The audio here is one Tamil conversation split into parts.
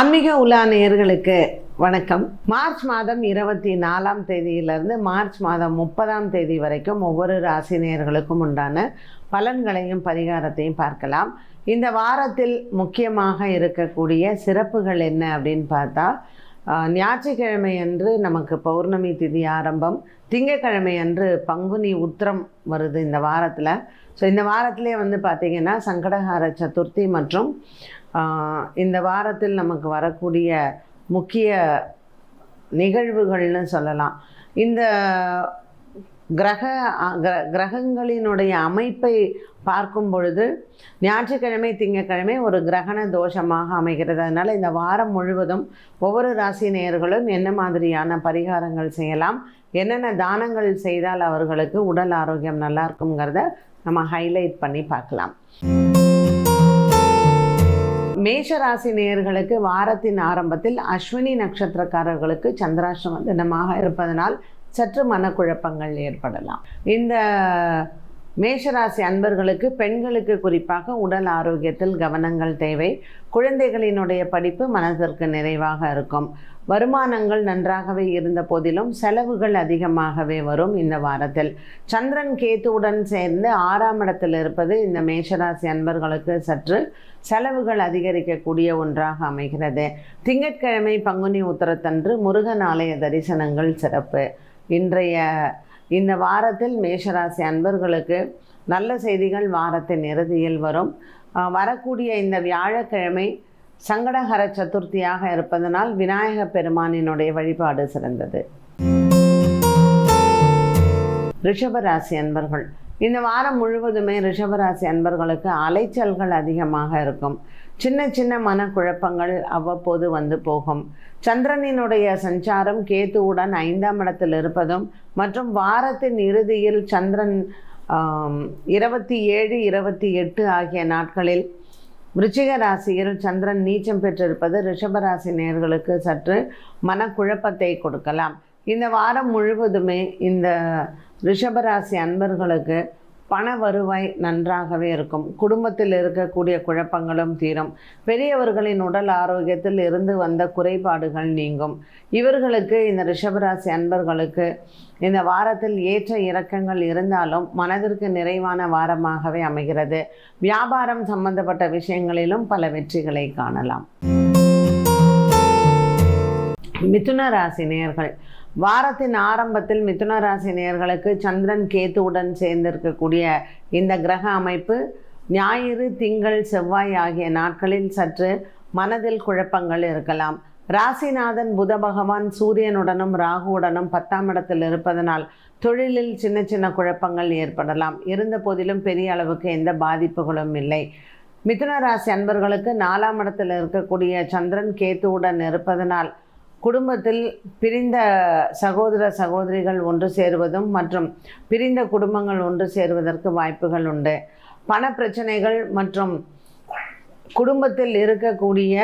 ஆன்மீக உலா நேயர்களுக்கு வணக்கம். மார்ச் மாதம் இருபத்தி நாலாம் தேதியிலிருந்து மார்ச் மாதம் முப்பதாம் தேதி வரைக்கும் ஒவ்வொரு ராசி நேயர்களுக்கும் உண்டான பலன்களையும் பரிகாரத்தையும் பார்க்கலாம். இந்த வாரத்தில் முக்கியமாக இருக்கக்கூடிய சிறப்புகள் என்ன அப்படின்னு பார்த்தா ஞாயிற்றுக்கிழமை அன்று நமக்கு பௌர்ணமி திதி ஆரம்பம் திங்கக்கிழமை அன்று பங்குனி உத்திரம் வருது இந்த வாரத்தில். ஸோ இந்த வாரத்திலே வந்து பார்த்திங்கன்னா சங்கடஹார சதுர்த்தி மற்றும் இந்த வாரத்தில் நமக்கு வரக்கூடிய முக்கிய நிகழ்வுகள்னு சொல்லலாம். இந்த கிரக கிர- கிரகங்களினுடைய அமைப்பை பார்க்கும் பொழுது ஞாயிற்றுக்கிழமை திங்கக்கிழமை ஒரு கிரகண தோஷமாக அமைகிறது. அதனால் இந்த வாரம் முழுவதும் ஒவ்வொரு ராசி நேயர்களும் என்ன மாதிரியான பரிகாரங்கள் செய்யலாம் என்னென்ன தானங்கள் செய்தால் அவர்களுக்கு உடல் ஆரோக்கியம் நல்லா இருக்குங்கிறத நம்ம ஹைலைட் பண்ணி பார்க்கலாம். மேஷராசி நேயர்களுக்கு வாரத்தின் ஆரம்பத்தில் அஸ்வினி நட்சத்திரக்காரர்களுக்கு சந்திராஷ்டம தினமாக இருப்பதனால் சற்று மனக்குழப்பங்கள் ஏற்படலாம். இந்த மேஷராசி அன்பர்களுக்கு பெண்களுக்கு குறிப்பாக உடல் ஆரோக்கியத்தில் கவனங்கள் தேவை. குழந்தைகளினுடைய படிப்பு மனதிற்கு நிறைவாக இருக்கும். வருமானங்கள் நன்றாகவே இருந்த போதிலும் செலவுகள் அதிகமாகவே வரும் இந்த வாரத்தில். சந்திரன் கேத்துவுடன் சேர்ந்து ஆறாம் இடத்தில் இருப்பது இந்த மேஷராசி அன்பர்களுக்கு சற்று செலவுகள் அதிகரிக்கக்கூடிய ஒன்றாக அமைகிறது. திங்கட்கிழமை பங்குனி உத்தரத்தன்று முருகன் ஆலய தரிசனங்கள் சிறப்பு. இன்றைய இந்த வாரத்தில் மேஷராசி அன்பர்களுக்கு நல்ல செய்திகள் வாரத்தின் இறுதியில் வரும். வரக்கூடிய இந்த வியாழக்கிழமை சங்கடகர சதுர்த்தியாக இருப்பதனால் விநாயக பெருமானினுடைய வழிபாடு சிறந்தது. ரிஷபராசி அன்பர்கள் இந்த வாரம் முழுவதுமே ரிஷபராசி அன்பர்களுக்கு அலைச்சல்கள் அதிகமாக இருக்கும். சின்ன சின்ன மனக்குழப்பங்கள் அவ்வப்போது வந்து போகும். சந்திரனினுடைய சஞ்சாரம் கேத்துவுடன் ஐந்தாம் இடத்தில் இருப்பதும் மற்றும் வாரத்தின் இறுதியில் சந்திரன் இருபத்தி ஏழு இருபத்தி எட்டு ஆகிய நாட்களில் விருச்சிக ராசியில் சந்திரன் நீச்சம் பெற்றிருப்பது ரிஷபராசி நேர்களுக்கு சற்று மனக்குழப்பத்தை கொடுக்கலாம். இந்த வாரம் முழுவதுமே இந்த ரிஷபராசி அன்பர்களுக்கு பண வருவாய் நன்றாகவே இருக்கும். குடும்பத்தில் இருக்கக்கூடிய குழப்பங்களும் தீரும். பெரியவர்களின் உடல் ஆரோக்கியத்தில் இருந்து வந்த குறைபாடுகள் நீங்கும். இவர்களுக்கு இந்த ரிஷபராசி அன்பர்களுக்கு இந்த வாரத்தில் ஏற்ற இறக்கங்கள் இருந்தாலும் மனதிற்கு நிறைவான வாரமாகவே அமைகிறது. வியாபாரம் சம்பந்தப்பட்ட விஷயங்களிலும் பல வெற்றிகளை காணலாம். மிதுன ராசி நேர்கள் வாரத்தின் ஆரம்பத்தில் மிதுன ராசி நேர்களுக்கு சந்திரன் கேத்துவுடன் சேர்ந்திருக்கக்கூடிய இந்த கிரக அமைப்பு ஞாயிறு திங்கள் செவ்வாய் ஆகிய நாட்களில் சற்று மனதில் குழப்பங்கள் இருக்கலாம். ராசிநாதன் புத பகவான் சூரியனுடனும் ராகுவுடனும் பத்தாம் இடத்தில் இருப்பதனால் தொழிலில் சின்ன சின்ன குழப்பங்கள் ஏற்படலாம். இருந்த போதிலும் பெரிய அளவுக்கு எந்த பாதிப்புகளும் இல்லை. மிதுன ராசி அன்பர்களுக்கு நாலாம் இடத்தில் இருக்கக்கூடிய சந்திரன் கேத்துவுடன் இருப்பதனால் குடும்பத்தில் பிரிந்த சகோதர சகோதரிகள் ஒன்று சேருவதும் மற்றும் பிரிந்த குடும்பங்கள் ஒன்று சேருவதற்கு வாய்ப்புகள் உண்டு. பண பிரச்சனைகள் மற்றும் குடும்பத்தில் இருக்கக்கூடிய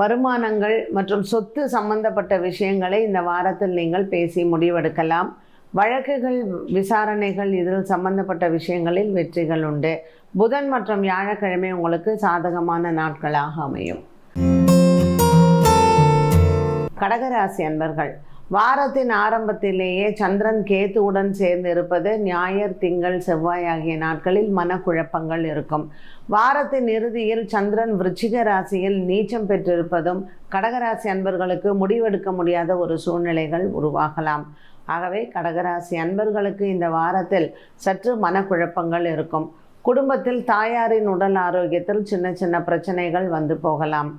வருமானங்கள் மற்றும் சொத்து சம்பந்தப்பட்ட விஷயங்களை இந்த வாரத்தில் நீங்கள் பேசி முடிவெடுக்கலாம். வழக்குகள் விசாரணைகள் இதில் சம்பந்தப்பட்ட விஷயங்களில் வெற்றிகள் உண்டு. புதன் மற்றும் வியாழக்கிழமை உங்களுக்கு சாதகமான நாட்களாக அமையும். கடகராசி அன்பர்கள் வாரத்தின் ஆரம்பத்திலேயே சந்திரன் கேத்துவுடன் சேர்ந்து இருப்பது ஞாயிறு திங்கள் செவ்வாய் ஆகிய நாட்களில் மனக்குழப்பங்கள் இருக்கும். வாரத்தின் இறுதியில் சந்திரன் விருச்சிக ராசியில் நீச்சம் பெற்றிருப்பதும் கடகராசி அன்பர்களுக்கு முடிவெடுக்க முடியாத ஒரு சூழ்நிலைகள் உருவாகலாம். ஆகவே கடகராசி அன்பர்களுக்கு இந்த வாரத்தில் சற்று மனக்குழப்பங்கள் இருக்கும். குடும்பத்தில் தாயாரின் உடல் ஆரோக்கியத்தில் சின்ன சின்ன பிரச்சனைகள் வந்து போகலாம்.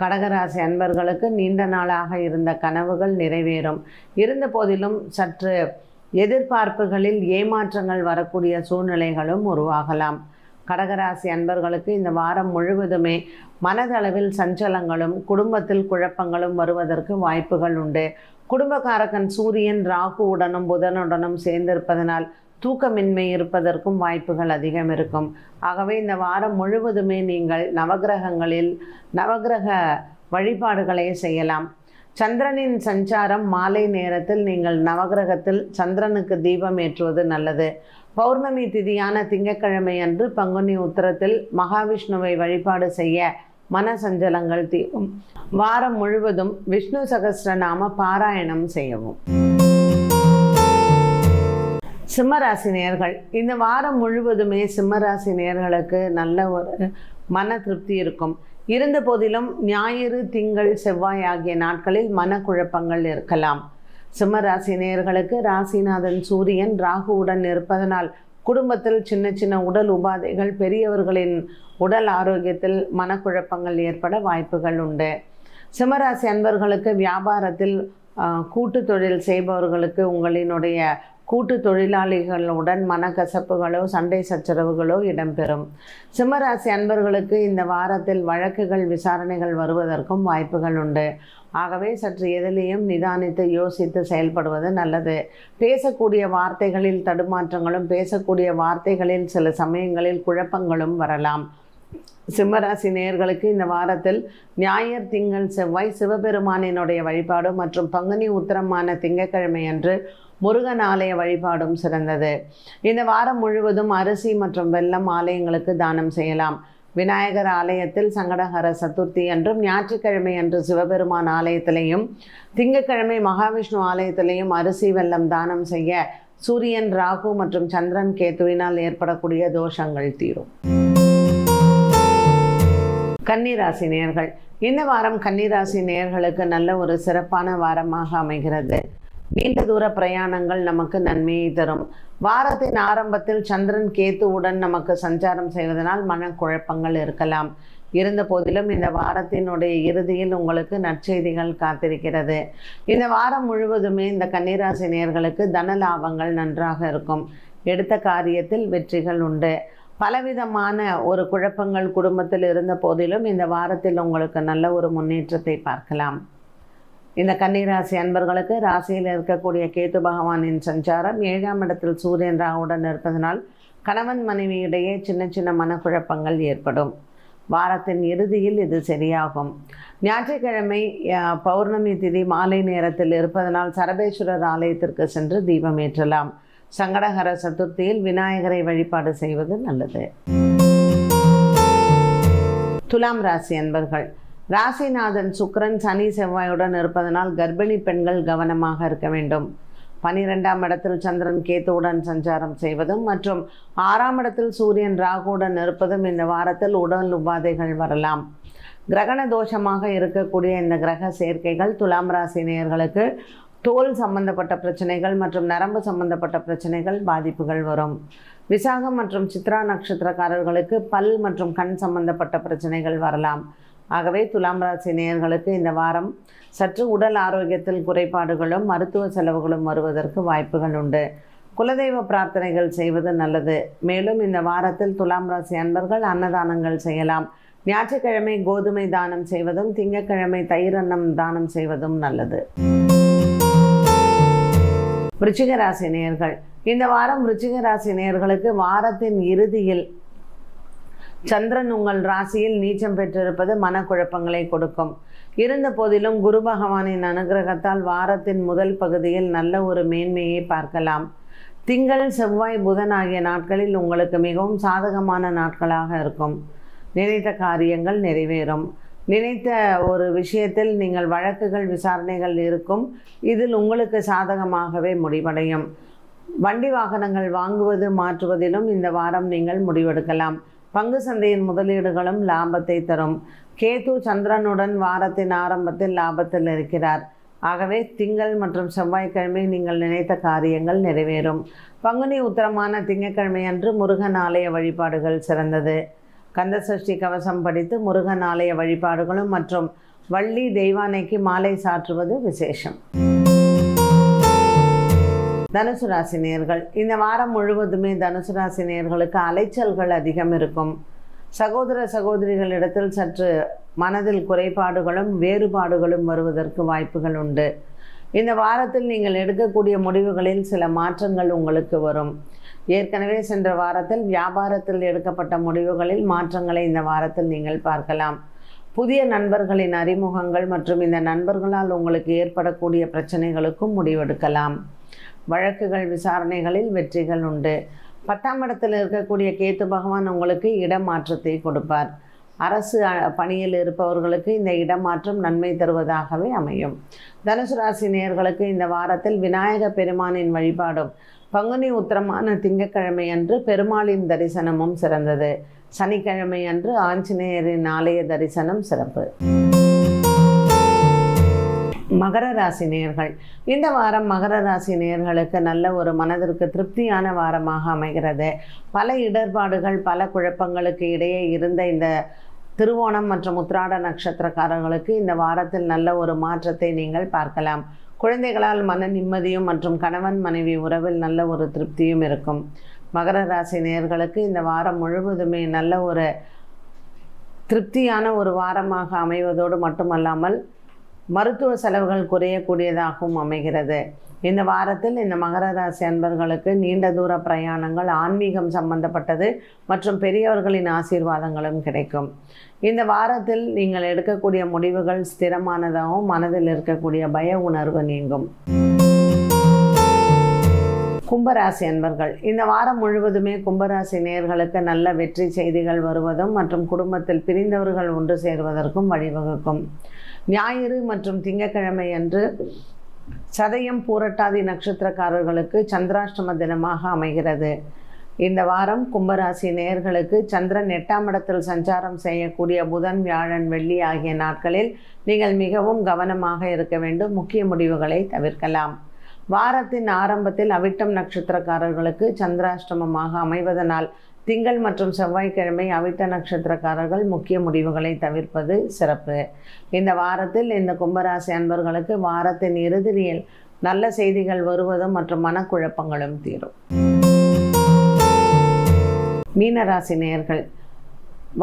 கடகராசி அன்பர்களுக்கு நீண்ட நாளாக இருந்த கனவுகள் நிறைவேறும். இருந்த போதிலும் சற்று எதிர்பார்ப்புகளில் ஏமாற்றங்கள் வரக்கூடிய சூழ்நிலைகளும் உருவாகலாம். கடகராசி அன்பர்களுக்கு இந்த வாரம் முழுவதுமே மனதளவில் சஞ்சலங்களும் குடும்பத்தில் குழப்பங்களும் வருவதற்கு வாய்ப்புகள் உண்டு. குடும்பக்காரகன் சூரியன் ராகுவுடனும் புதனுடனும் சேர்ந்திருப்பதனால் தூக்கமின்மை இருப்பதற்கும் வாய்ப்புகள் அதிகம் இருக்கும். ஆகவே இந்த வாரம் முழுவதுமே நீங்கள் நவக்கிரகங்களில் நவக்கிரக வழிபாடுகளை செய்யலாம். சந்திரனின் சஞ்சாரம் மாலை நேரத்தில் நீங்கள் நவக்கிரகத்தில் சந்திரனுக்கு தீபம் ஏற்றுவது நல்லது. பௌர்ணமி திதியான திங்கக்கிழமை அன்று பங்குனி உத்தரத்தில் மகாவிஷ்ணுவை வழிபாடு செய்ய மன சஞ்சலங்கள் தீரும். வாரம் முழுவதும் விஷ்ணு சகசிரநாம பாராயணம் செய்யவும். சிம்மராசி நேர்கள். இந்த வாரம் முழுவதுமே சிம்மராசி நேர்களுக்கு நல்ல ஒரு மன திருப்தி இருக்கும். இருந்த போதிலும் ஞாயிறு திங்கள் செவ்வாய் ஆகிய நாட்களில் மனக்குழப்பங்கள் இருக்கலாம். சிம்மராசி நேர்களுக்கு ராசிநாதன் சூரியன் ராகுவுடன் இருப்பதனால் குடும்பத்தில் சின்ன சின்ன உடல் உபாதைகள் பெரியவர்களின் உடல் ஆரோக்கியத்தில் மனக்குழப்பங்கள் ஏற்பட வாய்ப்புகள் உண்டு. சிம்மராசி அன்பர்களுக்கு வியாபாரத்தில் கூட்டு தொழில் செய்பவர்களுக்கு உங்களினுடைய கூட்டு தொழிலாளிகளுடன் மனக்கசப்புகளோ சண்டை சச்சரவுகளோ இடம்பெறும். சிம்மராசி அன்பர்களுக்கு இந்த வாரத்தில் வழக்குகள் விசாரணைகள் வருவதற்கும் வாய்ப்புகள் உண்டு. ஆகவே சற்று எதிலையும் நிதானித்து யோசித்து செயல்படுவது நல்லது. பேசக்கூடிய வார்த்தைகளில் தடுமாற்றங்களும் பேசக்கூடிய வார்த்தைகளில் சில சமயங்களில் குழப்பங்களும் வரலாம். சிம்மராசி நேயர்களுக்கு இந்த வாரத்தில் ஞாயிறு திங்கள் செவ்வாய் சிவபெருமானினுடைய வழிபாடு மற்றும் பங்குனி உத்தரமான திங்கட்கிழமை அன்று முருகன் ஆலய வழிபாடும் சிறந்தது. இந்த வாரம் முழுவதும் அரிசி மற்றும் வெள்ளம் ஆலயங்களுக்கு தானம் செய்யலாம். விநாயகர் ஆலயத்தில் சங்கடஹர சதுர்த்தி என்றும் ஞாயிற்றுக்கிழமை அன்று சிவபெருமான் ஆலயத்திலையும் திங்கட்கிழமை மகாவிஷ்ணு ஆலயத்திலையும் அரிசி வெள்ளம் தானம் செய்ய சூரியன் ராகு மற்றும் சந்திரன் கேத்துவினால் ஏற்படக்கூடிய தோஷங்கள் தீரும். கன்னிராசி நேர்கள். இந்த வாரம் கன்னிராசி நேர்களுக்கு நல்ல ஒரு சிறப்பான வாரமாக அமைகிறது. நீண்ட தூர பிரயாணங்கள் நமக்கு நன்மையை தரும். வாரத்தின் ஆரம்பத்தில் சந்திரன் கேத்துவுடன் நமக்கு சஞ்சாரம் செய்வதனால் மனக்குழப்பங்கள் இருக்கலாம். இருந்த போதிலும் இந்த வாரத்தினுடைய இறுதியில் உங்களுக்கு நற்செய்திகள் காத்திருக்கிறது. இந்த வாரம் முழுவதுமே இந்த கன்னிராசி நேர்களுக்கு தன லாபங்கள் நன்றாக இருக்கும். எடுத்த காரியத்தில் வெற்றிகள் உண்டு. பலவிதமான ஒரு குழப்பங்கள் குடும்பத்தில் இருந்த போதிலும் இந்த வாரத்தில் உங்களுக்கு நல்ல ஒரு முன்னேற்றத்தை பார்க்கலாம். இந்த கன்னிராசி அன்பர்களுக்கு ராசியில் இருக்கக்கூடிய கேத்து பகவானின் சஞ்சாரம் ஏழாம் இடத்தில் சூரியன் ராவுடன் இருப்பதனால் கணவன் மனைவியிடையே சின்ன சின்ன மனக்குழப்பங்கள் ஏற்படும். வாரத்தின் இறுதியில் இது சரியாகும். ஞாயிற்றுக்கிழமை பௌர்ணமி திதி மாலை நேரத்தில் இருப்பதனால் சரபேஸ்வரர் ஆலயத்திற்கு சென்று தீபம் ஏற்றலாம். சங்கடகர சதுர்த்தியில் விநாயகரை வழிபாடு செய்வது நல்லது. துலாம் ராசி அன்பர்கள் ராசிநாதன் சுக்கரன் சனி செவ்வாயுடன் இருப்பதனால் கர்ப்பிணி பெண்கள் கவனமாக இருக்க வேண்டும். பனிரெண்டாம் இடத்தில் சந்திரன் கேத்துவுடன் சஞ்சாரம் செய்வதும் மற்றும் ஆறாம் இடத்தில் சூரியன் ராகுவுடன் இருப்பதும் இந்த வாரத்தில் உடல் உபாதைகள் வரலாம். கிரகண தோஷமாக இருக்கக்கூடிய இந்த கிரக சேர்க்கைகள் துலாம் ராசி நேயர்களுக்கு தோல் சம்பந்தப்பட்ட பிரச்சனைகள் மற்றும் நரம்பு சம்பந்தப்பட்ட பிரச்சனைகள் பாதிப்புகள் வரும். விசாகம் மற்றும் சித்ரா நட்சத்திரக்காரர்களுக்கு பல் மற்றும் கண் சம்பந்தப்பட்ட பிரச்சனைகள் வரலாம். ஆகவே துலாம் ராசி நேயர்களுக்கு இந்த வாரம் சற்று உடல் ஆரோக்கியத்தில் குறைபாடுகளும் மருத்துவ செலவுகளும் வருவதற்கு வாய்ப்புகள் உண்டு. குலதெய்வ பிரார்த்தனைகள் செய்வது நல்லது. மேலும் இந்த வாரத்தில் துலாம் ராசி அன்பர்கள் அன்னதானங்கள் செய்யலாம். ஞாயிற்றுக்கிழமை கோதுமை தானம் செய்வதும் திங்கட்கிழமை தயிர் அன்னம் தானம் செய்வதும் நல்லது. விருச்சிக ராசி நேயர்கள். இந்த வாரம் விருச்சிக ராசி நேயர்களுக்கு வாரத்தின் இறுதியில் சந்திரன் உங்கள் ராசியில் நீச்சம் பெற்றிருப்பது மனக்குழப்பங்களை கொடுக்கும். இருந்த போதிலும் குரு பகவானின் அனுகிரகத்தால் வாரத்தின் முதல் பகுதியில் நல்ல ஒரு மேன்மையை பார்க்கலாம். திங்கள் செவ்வாய் புதன் ஆகிய நாட்களில் உங்களுக்கு மிகவும் சாதகமான நாட்களாக இருக்கும். நினைத்த காரியங்கள் நிறைவேறும். நினைத்த ஒரு விஷயத்தில் நீங்கள் வழக்குகள் விசாரணைகள் இருக்கும். இதில் உங்களுக்கு சாதகமாகவே முடிவடையும். வண்டி வாகனங்கள் வாங்குவது மாற்றுவதிலும் இந்த வாரம் நீங்கள் முடிவெடுக்கலாம். பங்கு சந்தையின் முதலீடுகளும் லாபத்தை தரும். கேது சந்திரனுடன் வாரத்தின் ஆரம்பத்தில் லாபத்தில் இருக்கிறார். ஆகவே திங்கள் மற்றும் செவ்வாய்க்கிழமை நீங்கள் நினைத்த காரியங்கள் நிறைவேறும். பங்குனி உத்தரமான திங்கட்கிழமை அன்று முருகன் ஆலய வழிபாடுகள் சிறந்தது. கந்தசஷ்டி கவசம் படித்து முருகன் ஆலய வழிபாடுகளும் மற்றும் வள்ளி தெய்வானைக்கு மாலை சாற்றுவது விசேஷம். தனுசு ராசி நேர்கள். இந்த வாரம் முழுவதுமே தனுசு ராசி நேர்களுக்கு அலைச்சல்கள் அதிகம் இருக்கும். சகோதர சகோதரிகளிடத்தில் சற்று மனதில் குறைபாடுகளும் வேறுபாடுகளும் வருவதற்கு வாய்ப்புகள் உண்டு. இந்த வாரத்தில் நீங்கள் எடுக்கக்கூடிய முடிவுகளில் சில மாற்றங்கள் உங்களுக்கு வரும். ஏற்கனவே சென்ற வாரத்தில் வியாபாரத்தில் எடுக்கப்பட்ட முடிவுகளில் மாற்றங்களை இந்த வாரத்தில் நீங்கள் பார்க்கலாம். புதிய நண்பர்களின் அறிமுகங்கள் மற்றும் இந்த நண்பர்களால் உங்களுக்கு ஏற்படக்கூடிய பிரச்சனைகளுக்கும் முடிவெடுக்கலாம். வழக்குகள் விசாரணைகளில் வெற்றிகள் உண்டு. பத்தாம் இடத்தில் இருக்கக்கூடிய கேத்து பகவான் உங்களுக்கு இடமாற்றத்தை கொடுப்பார். அரசு பணியில் இருப்பவர்களுக்கு இந்த இடமாற்றம் நன்மை தருவதாகவே அமையும். தனுசு ராசி நேர்களுக்கு இந்த வாரத்தில் விநாயக பெருமானின் வழிபாடும் பங்குனி உத்திரமான திங்கக்கிழமை அன்று பெருமாளின் தரிசனமும் சிறந்தது. சனிக்கிழமை அன்று ஆஞ்சநேயரின் ஆலய தரிசனம் சிறப்பு. மகர ராசி நேயர்கள். இந்த வாரம் மகர ராசி நேயர்களுக்கு நல்ல ஒரு மனதிற்கு திருப்தியான வாரமாக அமைகிறது. பல இடர்பாடுகள் பல குழப்பங்களுக்கு இடையே இருந்த இந்த திருவோணம் மற்றும் உத்திராட நட்சத்திரக்காரர்களுக்கு இந்த வாரத்தில் நல்ல ஒரு மாற்றத்தை நீங்கள் பார்க்கலாம். குழந்தைகளால் மன நிம்மதியும் மற்றும் கணவன் மனைவி உறவில் நல்ல ஒரு திருப்தியும் இருக்கும். மகர ராசி நேயர்களுக்கு இந்த வாரம் முழுவதுமே நல்ல ஒரு திருப்தியான ஒரு வாரமாக அமைவதோடு மட்டுமல்லாமல் மருத்துவ செலவுகள் குறையக்கூடியதாகவும் அமைகிறது. இந்த வாரத்தில் இந்த மகர ராசி அன்பர்களுக்கு நீண்ட தூர பிரயாணங்கள் ஆன்மீகம் சம்பந்தப்பட்டது மற்றும் பெரியவர்களின் ஆசீர்வாதங்களும் கிடைக்கும். இந்த வாரத்தில் நீங்கள் எடுக்கக்கூடிய முடிவுகள் ஸ்திரமானதாகவும் மனதில் இருக்கக்கூடிய பய உணர்வு நீங்கும். கும்பராசி அன்பர்கள் இந்த வாரம் முழுவதுமே கும்பராசி நேர்களுக்கு நல்ல வெற்றி செய்திகள் வருவதும் மற்றும் குடும்பத்தில் பிரிந்தவர்கள் ஒன்று சேர்வதற்கும் வழிவகுக்கும். ஞாயிறு மற்றும் திங்கக்கிழமை அன்று சதயம் பூரட்டாதி நட்சத்திரக்காரர்களுக்கு சந்திராஷ்டம தினமாக அமைகிறது. இந்த வாரம் கும்பராசி நேயர்களுக்கு சந்திரன் எட்டாம் இடத்தில் சஞ்சாரம் செய்யக்கூடிய புதன் வியாழன் வெள்ளி ஆகிய நாட்களில் நீங்கள் மிகவும் கவனமாக இருக்க வேண்டும். முக்கிய முடிவுகளை தவிர்க்கலாம். வாரத்தின் ஆரம்பத்தில் அவிட்டம் நட்சத்திரக்காரர்களுக்கு சந்திராஷ்டமமாக அமைவதனால் திங்கள் மற்றும் செவ்வாய்க்கிழமை அவிட்ட நட்சத்திரக்காரர்கள் முக்கிய முடிவுகளை தவிர்ப்பது சிறப்பு. இந்த வாரத்தில் இந்த கும்பராசி அன்பர்களுக்கு வாரத்தின் இறுதியில் நல்ல செய்திகள் வருவதும் மற்றும் மனக்குழப்பங்களும் தீரும். மீனராசி நேர்கள்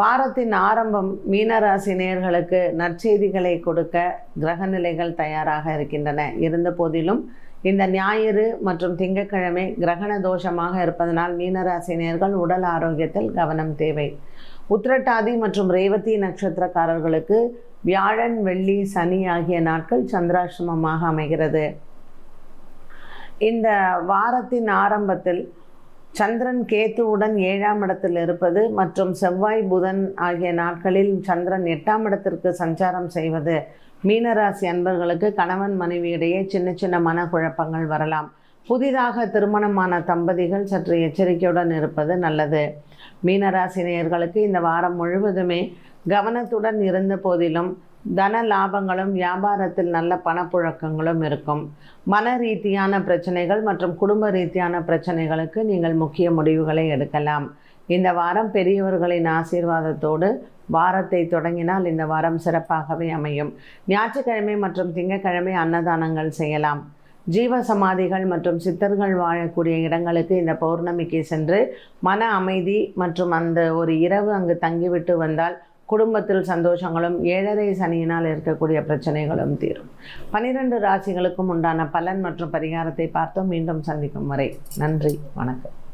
வாரத்தின் ஆரம்பம் மீனராசி நேர்களுக்கு நற்செய்திகளை கொடுக்க கிரகநிலைகள் தயாராக இருக்கின்றன. இருந்த போதிலும் இந்த ஞாயிறு மற்றும் திங்கட்கிழமை கிரகண தோஷமாக இருப்பதனால் மீனராசினியர்கள் உடல் ஆரோக்கியத்தில் கவனம் தேவை. உத்திரட்டாதி மற்றும் ரேவதி நட்சத்திரக்காரர்களுக்கு வியாழன் வெள்ளி சனி ஆகிய நாட்கள் சந்திராசிரமமாக அமைகிறது. இந்த வாரத்தின் ஆரம்பத்தில் சந்திரன் கேத்துவுடன் ஏழாம் இடத்தில் இருப்பது மற்றும் செவ்வாய் புதன் ஆகிய நாட்களில் சந்திரன் எட்டாம் இடத்திற்கு சஞ்சாரம் செய்வது மீனராசி அன்பர்களுக்கு கணவன் மனைவியிடையே சின்ன சின்ன மனக்குழப்பங்கள் வரலாம். புதிதாக திருமணமான தம்பதிகள் சற்று எச்சரிக்கையுடன் இருப்பது நல்லது. மீனராசி நேயர்களுக்கு இந்த வாரம் முழுவதுமே கவனத்துடன் இருந்த போதிலும் தன லாபங்களும் வியாபாரத்தில் நல்ல பணப்புழக்கங்களும் இருக்கும். மன ரீதியான பிரச்சனைகள் மற்றும் குடும்ப ரீதியான பிரச்சனைகளுக்கு நீங்கள் முக்கிய முடிவுகளை எடுக்கலாம். இந்த வாரம் பெரியவர்களின் ஆசீர்வாதத்தோடு வாரத்தை தொடங்கினால் இந்த வாரம் சிறப்பாகவே அமையும். ஞாயிற்றுக்கிழமை மற்றும் திங்கக்கிழமை அன்னதானங்கள் செய்யலாம். ஜீவ சமாதிகள் மற்றும் சித்தர்கள் வாழக்கூடிய இடங்களுக்கு இந்த பௌர்ணமிக்கு சென்று மன அமைதி மற்றும் அந்த ஒரு இரவு அங்கு தங்கிவிட்டு வந்தால் குடும்பத்தில் சந்தோஷங்களும் ஏழரை சனியினால் இருக்கக்கூடிய பிரச்சனைகளும் தீரும். பனிரெண்டு ராசிகளுக்கும் உண்டான பலன் மற்றும் பரிகாரத்தை பார்த்தோம். மீண்டும் சந்திக்கும் வரை நன்றி வணக்கம்.